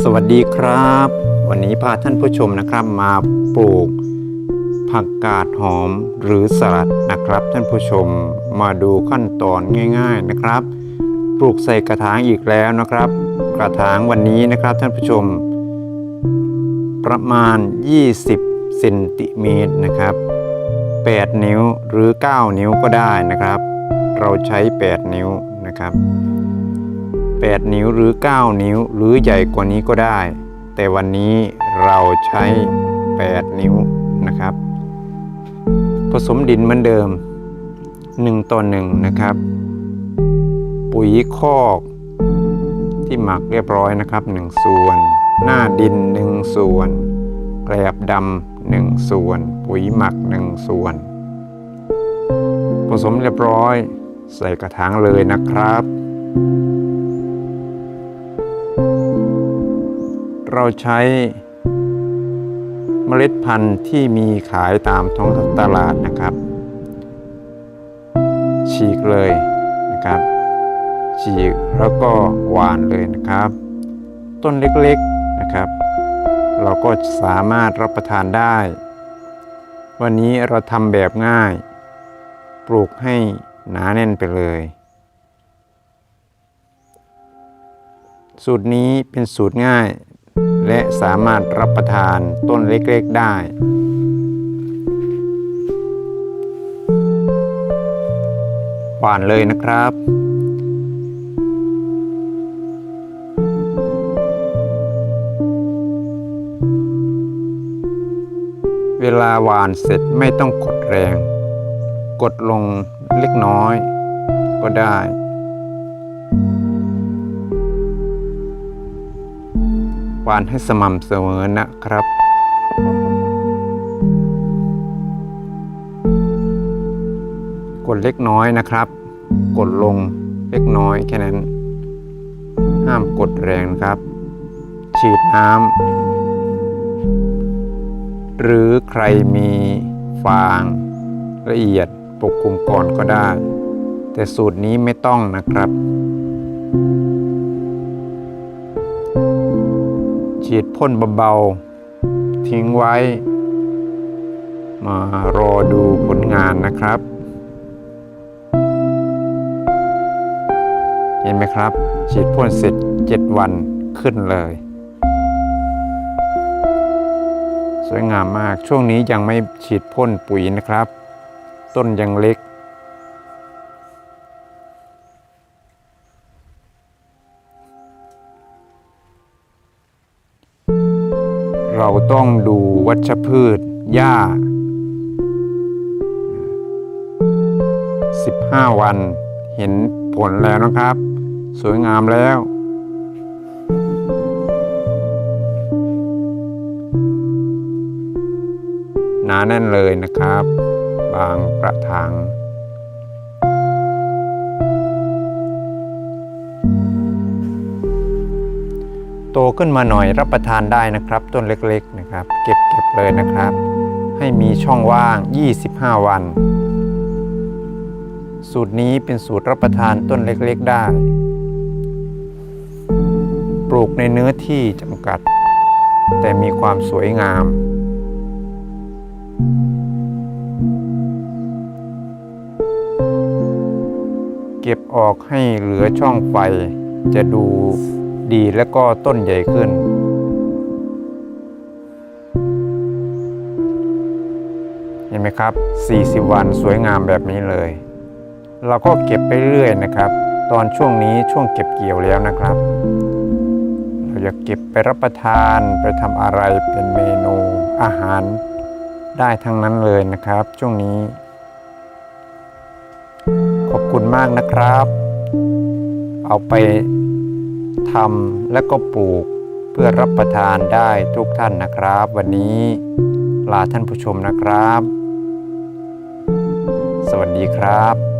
สวัสดีครับ วันนี้พาท่านผู้ชมนะครับมาปลูกผักกาดหอมหรือสลัดนะครับ ท่านผู้ชมมาดูขั้นตอนง่าย ๆนะครับ ปลูกใส่กระถางอีกแล้วนะครับ กระถางวันนี้นะครับท่านผู้ชม ประมาณ 20เซนติเมตรนะครับ 8 นิ้วหรือ 9 นิ้วก็ได้นะครับ เราใช้ 8 นิ้วนะครับ 8 นิ้วหรือ 9 นิ้วหรือใหญ่กว่านี้ก็ได้ แต่วันนี้เราใช้ 8 นิ้วนะครับ ผสมดินเหมือนเดิม 1 ต่อ 1 นะครับ ปุ๋ยคอกที่หมักเรียบร้อยนะครับ 1 ส่วน หน้าดิน 1 ส่วนแกลบดำ1ส่วน ปุ๋ยหมัก1ส่วน ผสมเรียบร้อย ใส่กระถางเลยนะครับ เราใช้เมล็ดพันธุ์ที่มีขายตามท้องตลาดนะครับ ฉีกเลยนะครับ ฉีกแล้วก็หวานเลยนะครับ ต้นเล็กๆนะครับ เราก็สามารถรับประทานได้ วันนี้เราทำแบบง่าย ปลูกให้หนาแน่นไปเลยสูตรนี้เป็นสูตรง่าย และสามารถรับประทานต้นเล็กๆได้ หวานเลยนะครับ เวลาหวานเสร็จไม่ต้องกดแรง กดลงเล็กน้อยก็ได้ หวานให้สม่ำเสมอนะครับ กดเล็กน้อยนะครับ กดลงเล็กน้อยแค่นั้น ห้ามกดแรงครับ ฉีดน้ำหรือใครมีฟางละเอียดปกคลุมก่อนก็ได้ แต่สูตรนี้ไม่ต้องนะครับ ฉีดพ่นเบาๆทิ้งไว้ มารอดูผลงานนะครับ เห็นไหมครับ ฉีดพ่นเสร็จ 7 วันขึ้นเลย สวยงามมากช่วงนี้ยังไม่ฉีดพ่นปุ๋ยนะครับ ต้นยังเล็ก เราต้องดูวัชพืชหญ้า 15 วันเห็นผลแล้วนะครับ สวยงามแล้ว หนาแน่นเลยนะครับ บางกระถาง โตขึ้นมาหน่อยรับประทานได้นะครับ ต้นเล็กๆนะครับ เก็บเก็บเลยนะครับ ให้มีช่องว่าง 25 วัน สูตรนี้เป็นสูตรรับประทานต้นเล็กๆได้ ปลูกในเนื้อที่จำกัด แต่มีความสวยงามเก็บออกให้เหลือช่องไฟจะดู ดีแล้วก็ต้นใหญ่ขึ้น เห็นไหมครับ 40 วันสวยงามแบบนี้เลย เราก็เก็บไปเรื่อยนะครับ ตอนช่วงนี้ช่วงเก็บเกี่ยวแล้วนะครับ เราจะเก็บไปรับประทานไปทำอะไรเป็นเมนูอาหาร ได้ทั้งนั้นเลยนะครับ ช่วงนี้ ขอบคุณมากนะครับ เอาไป ทำและก็ปลูกเพื่อรับประทานได้ทุกท่านนะครับ วันนี้ลาท่านผู้ชมนะครับ สวัสดีครับ